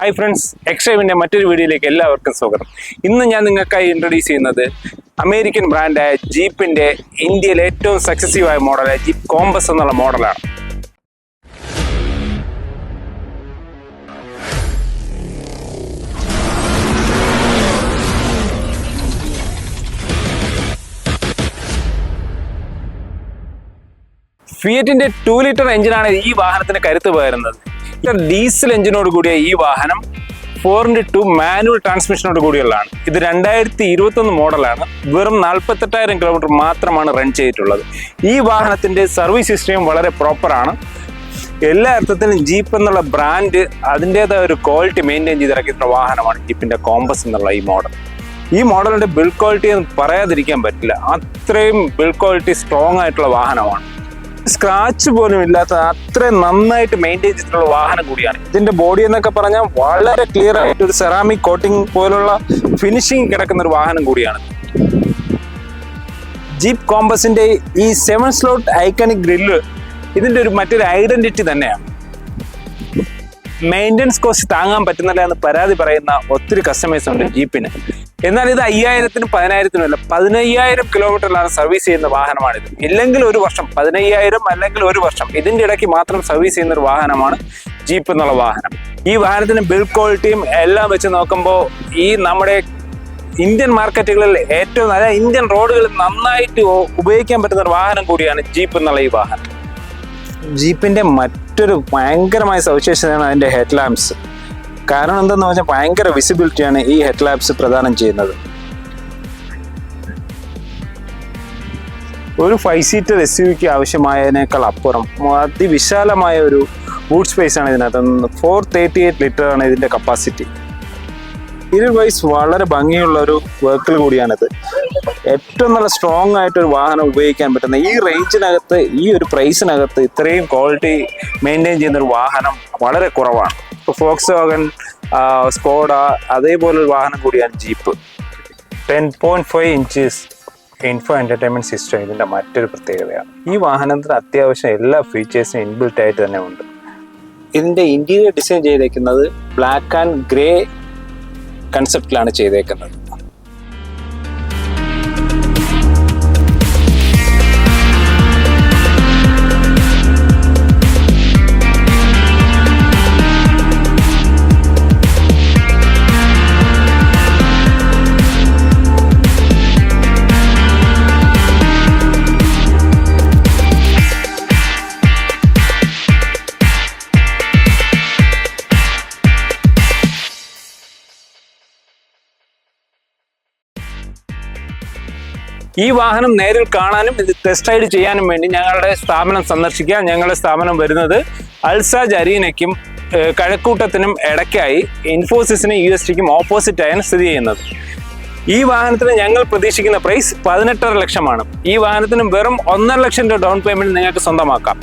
Hi friends എക്സ്ട്രീമിന്റെ മറ്റൊരു വീഡിയോയിലേക്ക് എല്ലാവർക്കും സ്വാഗതം. ഇന്ന് ഞാൻ നിങ്ങൾക്കായി ഇൻട്രൊഡ്യൂസ് ചെയ്യുന്നത് അമേരിക്കൻ ബ്രാൻഡായ ജീപ്പിന്റെ ഇന്ത്യയിലെ ഏറ്റവും സക്സസീവായ മോഡലായ ജീപ്പ് കോമ്പസ് എന്നുള്ള മോഡലാണ് ഫിയറ്റിന്റെ ടു ലിറ്റർ എഞ്ചിനാണ് ഈ വാഹനത്തിന് കരുത്ത് പകരുന്നത്. ഇത് ഡീസൽ എഞ്ചിനോട് കൂടിയ ഈ വാഹനം ഫോർ ഇന്റു ടു മാനുവൽ ട്രാൻസ്മിഷനോട് കൂടിയുള്ളതാണ്. ഇത് രണ്ടായിരത്തി ഇരുപത്തൊന്ന് മോഡലാണ്. വെറും നാൽപ്പത്തെട്ടായിരം കിലോമീറ്റർ മാത്രമാണ് റൺ ചെയ്തിട്ടുള്ളത്. ഈ വാഹനത്തിന്റെ സർവീസ് ഹിസ്റ്ററിയും വളരെ പ്രോപ്പറാണ് എല്ലാ അർത്ഥത്തിലും ജീപ്പ് എന്നുള്ള ബ്രാൻഡ് അതിന്റേതായ ഒരു ക്വാളിറ്റി മെയിന്റെയിൻ ചെയ്തിറക്കിയിട്ടുള്ള വാഹനമാണ് ജീപ്പിന്റെ കോമ്പസ് എന്നുള്ള ഈ മോഡൽ ഈ മോഡലിന്റെ ബിൽഡ് ക്വാളിറ്റി എന്ന് പറയാതിരിക്കാൻ പറ്റില്ല. അത്രയും ബിൽഡ് ക്വാളിറ്റി സ്ട്രോങ് ആയിട്ടുള്ള വാഹനമാണ്. സ്ക്രാച്ച് പോലും ഇല്ലാത്ത അത്രയും നന്നായിട്ട് മെയിന്റെയിൻ ചെയ്തിട്ടുള്ള വാഹനം കൂടിയാണ്. ഇതിന്റെ ബോഡി എന്നൊക്കെ പറഞ്ഞാൽ വളരെ ക്ലിയർ ആയിട്ട് ഒരു സെറാമിക് കോട്ടിംഗ് പോലുള്ള ഫിനിഷിംഗ് കിടക്കുന്ന ഒരു വാഹനം കൂടിയാണ്. ജീപ്പ് കോമ്പസിന്റെ ഈ സെവൻ സ്ലോട്ട് ഐക്കണിക് ഗ്രില്ല് ഇതിന്റെ ഒരു മറ്റൊരു ഐഡന്റിറ്റി തന്നെയാണ്. മെയിന്റനൻസ് കോസ്റ്റ് താങ്ങാൻ പറ്റുന്നില്ല എന്ന് പരാതി പറയുന്ന ഒത്തിരി കസ്റ്റമേഴ്സ് ഉണ്ട് ജീപ്പിന് എന്നാൽ ഇത് അയ്യായിരത്തിനും പതിനായിരത്തിനും അല്ല പതിനയ്യായിരം കിലോമീറ്ററിലാണ് സർവീസ് ചെയ്യുന്ന വാഹനമാണിത്. ഇല്ലെങ്കിൽ ഒരു വർഷം പതിനയ്യായിരം അല്ലെങ്കിൽ ഒരു വർഷം ഇതിന്റെ ഇടയ്ക്ക് മാത്രം സർവീസ് ചെയ്യുന്ന ഒരു വാഹനമാണ് ജീപ്പ് എന്നുള്ള വാഹനം. ഈ വാഹനത്തിന്റെ ബിൽഡ് ക്വാളിറ്റിയും എല്ലാം വെച്ച് നോക്കുമ്പോൾ ഈ നമ്മുടെ ഇന്ത്യൻ മാർക്കറ്റുകളിൽ ഏറ്റവും നല്ല ഇന്ത്യൻ റോഡുകളിൽ നന്നായിട്ട് ഉപയോഗിക്കാൻ പറ്റുന്ന ഒരു വാഹനം കൂടിയാണ് ജീപ്പ് എന്നുള്ള ഈ വാഹനം. ജീപ്പിന്റെ മറ്റൊരു ഭയങ്കരമായ സവിശേഷതയാണ് അതിന്റെ ഹെഡ് കാരണം എന്തെന്ന് വെച്ചാൽ ഭയങ്കര വിസിബിലിറ്റിയാണ് ഈ ഹെഡ് ലാബ്സ് പ്രദാനം ചെയ്യുന്നത്. ഒരു ഫൈവ് സീറ്റർ എസ് യു വിക്ക് ആവശ്യമായതിനേക്കാൾ അപ്പുറം അതിവിശാലമായ ഒരു ബൂട്ട് സ്പേസ് ആണ് ഇതിനകത്ത് ഫോർ തേർട്ടി എയ്റ്റ് ലിറ്റർ ആണ് ഇതിന്റെ കപ്പാസിറ്റി ഇത് വൈസ് വളരെ ഭംഗിയുള്ള ഒരു വെഹിക്കിൾ കൂടിയാണിത്. ഏറ്റവും നല്ല സ്ട്രോങ് ആയിട്ട് ഒരു വാഹനം ഉപയോഗിക്കാൻ പറ്റുന്ന ഈ റേഞ്ചിനകത്ത് ഈ ഒരു പ്രൈസിനകത്ത് ഇത്രയും ക്വാളിറ്റി മെയിന്റെയിൻ ചെയ്യുന്ന ഒരു വാഹനം വളരെ കുറവാണ്. ഫോക്സ് വാഗൻ സ്കോഡ അതേപോലെ ഒരു വാഹനം കൂടിയാണ് Jeep ten point five inches info entertainment system ഇതിന്റെ മറ്റൊരു പ്രത്യേകതയാണ്. ഈ വാഹനത്തിന് അത്യാവശ്യം എല്ലാ ഫീച്ചേഴ്സും ഇൻബിൽറ്റ് ആയിട്ട് തന്നെ ഉണ്ട്. ഇതിന്റെ ഇന്റീരിയർ ഡിസൈൻ ചെയ്തേക്കുന്നത് ബ്ലാക്ക് ആൻഡ് ഗ്രേ കൺസെപ്റ്റിലാണ് ചെയ്തേക്കുന്നത്. ഈ വാഹനം നേരിൽ കാണാനും ഇത് ടെസ്റ്റ് റൈഡ് ചെയ്യാനും വേണ്ടി ഞങ്ങളുടെ സ്ഥാപനം സന്ദർശിക്കുക. ഞങ്ങളുടെ സ്ഥാപനം വരുന്നത് അൽസാജ് അരീനയ്ക്കും കഴക്കൂട്ടത്തിനും ഇടയ്ക്കായി ഇൻഫോസിസിനും യു എസ് ടിക്കും ഓപ്പോസിറ്റായാണ് സ്ഥിതി ചെയ്യുന്നത്. ഈ വാഹനത്തിന് ഞങ്ങൾ പ്രതീക്ഷിക്കുന്ന പ്രൈസ് പതിനെട്ടര ലക്ഷമാണ്. ഈ വാഹനത്തിന് വെറും ഒന്നര ലക്ഷം രൂപ ഡൗൺ പേയ്മെന്റ് നിങ്ങൾക്ക് സ്വന്തമാക്കാം.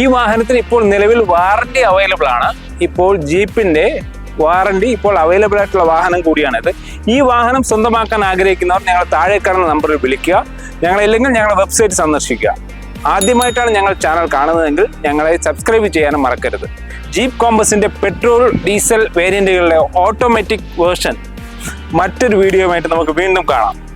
ഈ വാഹനത്തിന് ഇപ്പോൾ നിലവിൽ വാറണ്ടി അവൈലബിൾ ആണ്. ഇപ്പോൾ ജീപ്പിന്റെ വാറണ്ടി ഇപ്പോൾ അവൈലബിൾ ആയിട്ടുള്ള വാഹനം കൂടിയാണിത്. ഈ വാഹനം സ്വന്തമാക്കാൻ ആഗ്രഹിക്കുന്നവർ ഞങ്ങൾ താഴെ കാണുന്ന നമ്പറിൽ വിളിക്കുക. ഞങ്ങളില്ലെങ്കിൽ ഞങ്ങളുടെ വെബ്സൈറ്റ് സന്ദർശിക്കുക. ആദ്യമായിട്ടാണ് ഞങ്ങൾ ചാനൽ കാണുന്നതെങ്കിൽ ഞങ്ങളെ സബ്സ്ക്രൈബ് ചെയ്യാനും മറക്കരുത്. ജീപ്പ് കോമ്പസിന്റെ പെട്രോൾ ഡീസൽ വേരിയന്റുകളുടെ ഓട്ടോമാറ്റിക് വേർഷൻ മറ്റൊരു വീഡിയോയുമായിട്ട് നമുക്ക് വീണ്ടും കാണാം.